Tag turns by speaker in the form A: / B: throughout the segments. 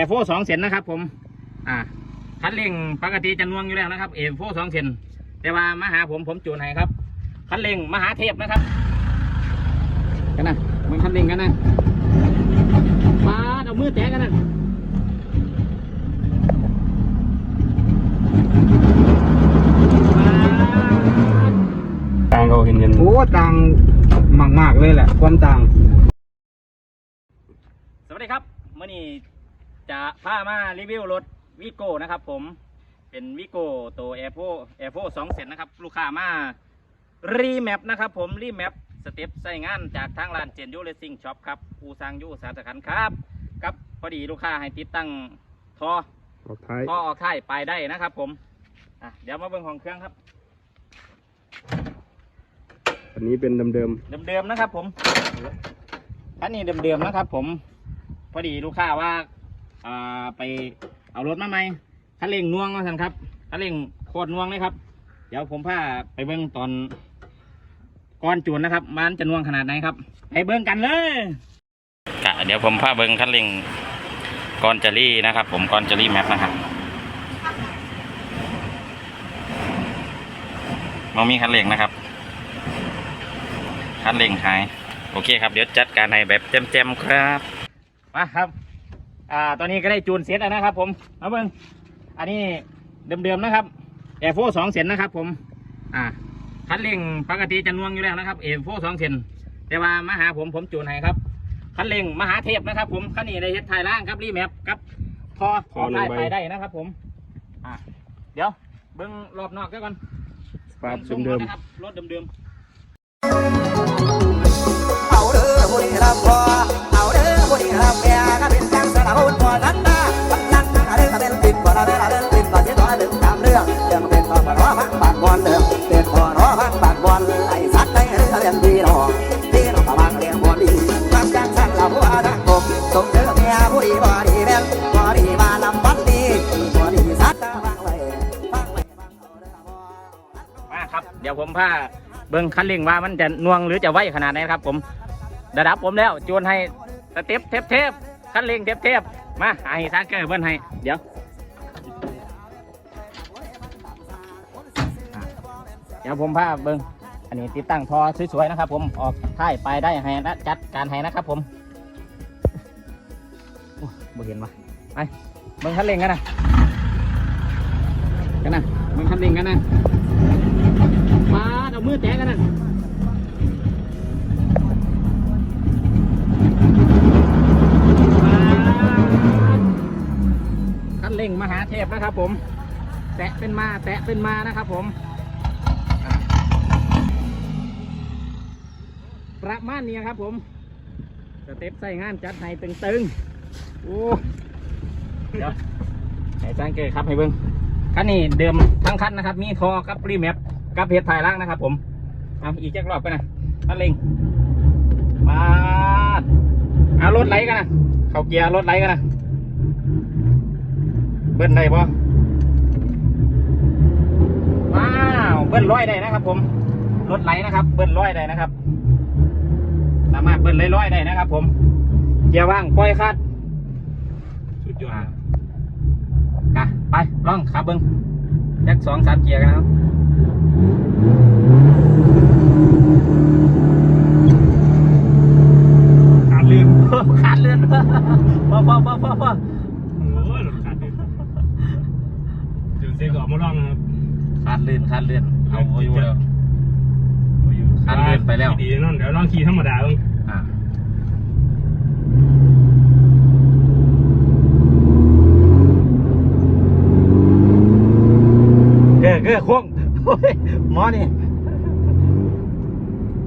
A: อร์โฟสองเซนนะครับ ผม อ่าคันเร่งปกติจะน่วงอยู่แล้วนะครับเอร์โฟสองเซนแต่ว่ามาหาผมผมจูนให้ครับคันเร่งมหาเทพนะครับกันนะมึงคันเร่งกันนะมาเอามือแตะกันนะต่างเขาเห็นกัน
B: โอ้ต่างมากๆเลยแหละ ความต่าง
A: สวัสดีครับเมื่อนี้ จะพามารีวิวรถวิโก้นะครับผมเป็นวิโก้ตัวแอร์โฟแอร์โฟสองเซนนะครับลูกค้ามารีแมปนะครับผมรีแมปสเต็ปใส่งานจากทางร้านเจนยูเลซิ่งช็อปครับอูซางยูสาสขันครับกับพอดีลูกค้าให้ติดตั้งทอ
B: ออกท้าย
A: ทอออกท้ายไปได้นะครับผมอะเดี๋ยวมาเบิ่งของเครื่องครับ
B: อันนี้เป็นเดิม
A: เดิมๆนะครับผมคันนี้เดิมๆนะครับผม พอดีลูกค้าว่า อ่าไปเอารถมาใหม่คันเร่งน่วงมาสันครับคันเร่งโคตรน่วงเลยครับ เดี๋ยวผมพาไปเบิ้งตอนก้อนจูนนะครับ มันจะน่วงขนาดไหนครับ ไปเบิ้งกันเลยกะเดี๋ยวผมพาเบิ้งคันเร่งก้อนจารี่นะครับ ผมก้อนจารี่แมปนะครับมมีคันเร่งนะครับคันเร่งหาย โอเคครับ เดี๋ยวจัดการให้แบบเต็มๆครับมาครับ อ่าตอนนี้ก็ได้จูนเสร็จแล้วนะครับ ผมมาเบิ้งอันนี้เดิมๆนะครับเอฟโฟสองเซนนะครับ ผม อ่าคันเร่งปกติจะน่วงอยู่แล้วนะครับเอฟโฟสองเซนแต่ว่ามาหาผมผมจูนให้ครับคันเร่งมหาเทพนะครับ ผมคันนี้ได้เฮ็ดถ่ายล่างครับรีแมปครับพอพอถ่ายไปได้นะครับ ผม อ่าเดี๋ยวเบิ้งรอบนอกซะก่อน
B: ๆสภาพ
A: บิ่งทรง
B: เดิม
A: รถนะครับรถเดิมๆ
C: เอาเด้อบุรีรัมย์พอ เดี๋ยวผมพา
A: เบิ้งคันเร่งว่ามันจะน่วงหรือจะไวขนาดไหนครับ ผมระดับผมแล้วจูนให้สเต็ปเทปเทปคันเร่งเทปเทปมาไอ้ซักเกอร์เบิ้ลให้เดี๋ยวเดี๋ยวผมพาเบิ้งอันนี้ติดตั้งทอสวยๆนะครับ ผมออกท้ายไปได้ให้นะจัดการให้นะครับ ผมบ่เห็นมาไปเบิ้งคันเร่งกันนะกันนะเบิ้งคันเร่งกันนะ มือแตะกันนะคันเร่งมหาเทพนะครับผม แตะเป็นมา แตะเป็นมานะครับผม ประมาณนี้ครับผมสเต็ปใส่งานจัดให้ตึงๆ โอ้ เดี๋ยวให้จ้างเกยครับให้เบิ้งคันนี้เดิมทั้งคันนะครับ มีทอกับรีแมป กับเพจถ่ายล่างนะครับ ผมเอาอีกจักรอบกันนะคันเร่งมาดเอารถไหลกันนะเขาเกียร์รถไหลกันนะเบิ้ลได้ปะว้าวเบิ้ลร้อยได้นะครับ ผมรถไหลนะครับ เบิ้ลร้อยได้นะครับ สามารถเบิ้ลร้อยๆได้นะครับ ผมเกียร์ว่างปล่อยคัด
B: สุดยอด
A: อะไปลองขับเบิ้งจักสองสามเกียร์กันนะครับ
B: ขาดลื่น
A: ขาดเลือดพอพอพอพอพอ
B: โอ้ยรถขาดลื่นเดี๋ยวเซ็กออกมาลองนะครับ
A: ขาดเลือดขาดเลือดเอาอยู่แล้วขาดลื่นไปแล้ว
B: ดีนั่นเดี๋ยวลองขี่ธรรมดาบ้าง
A: อะเก้อเก้อโค้งโอ้ ยหมอนี่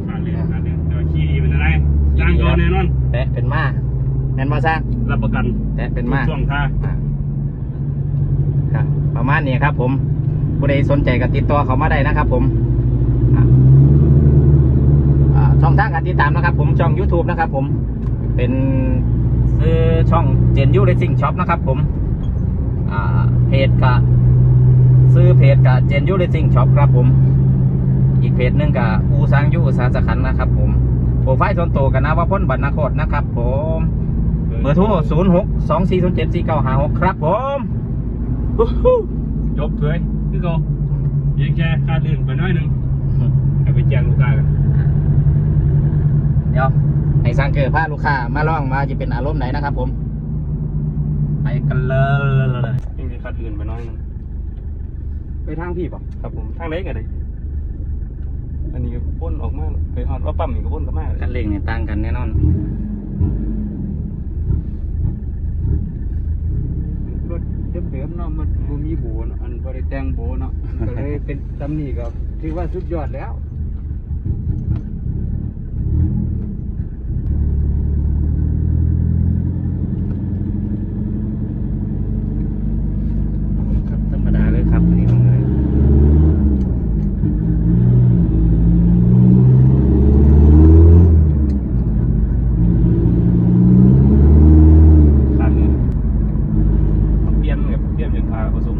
B: ขาดลื่นขาดลื่นแต่ว่าขี่ดีเป็นอะไรย่างก่อนแน่นอน
A: แตะเป็นมาแม่นมาสร้าง
B: รับประกัน
A: แตะเป็นมา
B: ช่วงท่า
A: อะครับ ประมาณนี้ครับ ผมผู้ใดสนใจก็ติดต่อเขามาได้นะครับ ผมอะอ่าช่องทางการติดตามนะครับ ผมช่อง YouTube นะครับ ผมเป็นซื้อช่องเจนยูเรซิ่งช็อปนะครับ ผมอ่าเพจกับ ซื้อเพจกับเจนยูเรซิ่งช็อปครับผม อีกเพจหนึ่งกับอูซางยูอุตสาหสขันธ์นะครับผมโปรไฟล์ส่วนตัวกันนะว่าพ้นบรรณโคตนะครับผม
B: เบอ
A: เบอร์โทรศูนย์หกสองสี่ศูนย์เจ็ดสี่เก้าห้าหกครับผม
B: จบเลยพี่โกยังแค่คาดลื่นไปน้อยหนึงเอาไปแจ้งลูกค้ากัน
A: เดี๋ยวให้สร้างเกิดพาลูกค้ามาล่องมาจะเป็นอารมณ์ไหนนะครับผม ไปกันเลย
B: ยังแค่คาดลื่นไปน้อยหนึง
A: ไปทางพี่ป่ะ
B: ครับผมทางไหนกันเลยอันนี้ก็พ่นออกมาไปฮอดว่าปั๊มนี่ก็พ่นก็มาเลย
A: กันเล่งเนี่ยต่างกันแน่นอน
D: รถเดิมๆเนาะมันบ่มีโบเนาะอันบ่ได้แต่งโบเนาะมันก็เลยเป็นตำหนิก็ถือว่าสุดยอดแล้ว
A: ครับธรรมดาเลยครับอันนี้ของเลย
B: คาดลื่นต้องเปลี่ยนแบบเปลี่ยนเป็นพาผสม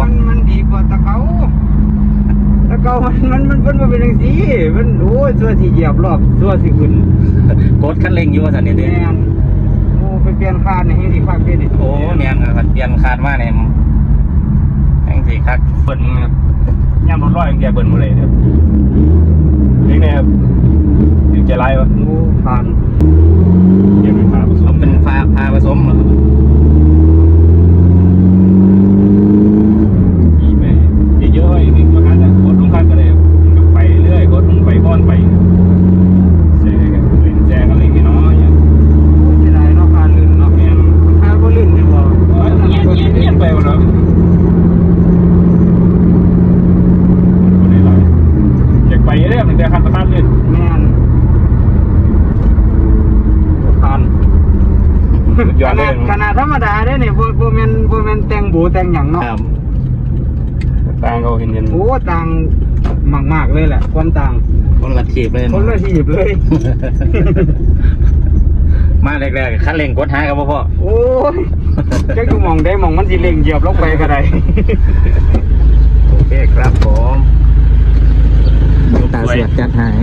D: มันมันดี กว่าตะเกาตะเกามันมันมันมันบ่เป็นจังซี่มันโอ้ยตัวสิเหยียบรอบตัวสิขึ้น
A: กดคันเร่งอยู่ว่าสันเนี่ยเด้
D: แม่นโอ้ไปเปลี่ยนคานนี่ให้สิคักเด้นี่
A: โอ้แม่นครับเปลี่ยนคาดมาเนี่ยแม่งสิคัก
B: เบิ้ลครับย่ำรถร้อยอย่างเดียวเบิ้ลหมดเลยครับนี่เนี่ยครับอยู่ใจร้ายวะ
D: โอ้ผ่าน
B: เกี่ยวกับพาผส
A: ผม
B: ม
A: เป็นพาพาผสมเหรอ
B: ขี่ไปเยอะๆไอ้นี่บางครั้งอะกดลงคันก็เลยแบบไปเรื่อยกดลงไปบ้อนไปแซ่กันเล่นแซ่กันเล็กน้อยอย่าง
D: โอ้ยเสียดายเนาะคานลื่นเนาะ
B: แม่น
D: คานบ่ลื่นนี่บ่
B: เอ้ยเงียบเงียบเงียบไปหมดแล้วคนนี้ไรอยากไปเรื่อยมันจะคันประคันเลย
D: แม่นผ่าน
B: ย้อนเลย
D: ขนาดธรรมดาเด้นี่บ่บ่แม่นบ่แม่นแต่งโบแต่งหยังเนาะ
A: ครับ
B: ต่างเขาเห็นเห็น
D: โอ้ต่างมากๆเลยแหละความต่าง
A: คนละทีบเลย
D: คนละทีบเลย
A: มาแรกๆคันเร่งกดหากับพ่อ
D: โอ้ยจักอยู่หมองได้มองมันสิเล่งเหยียบลงไปก็ได้
A: โอเคครับผม ตาเสียบจัดหาย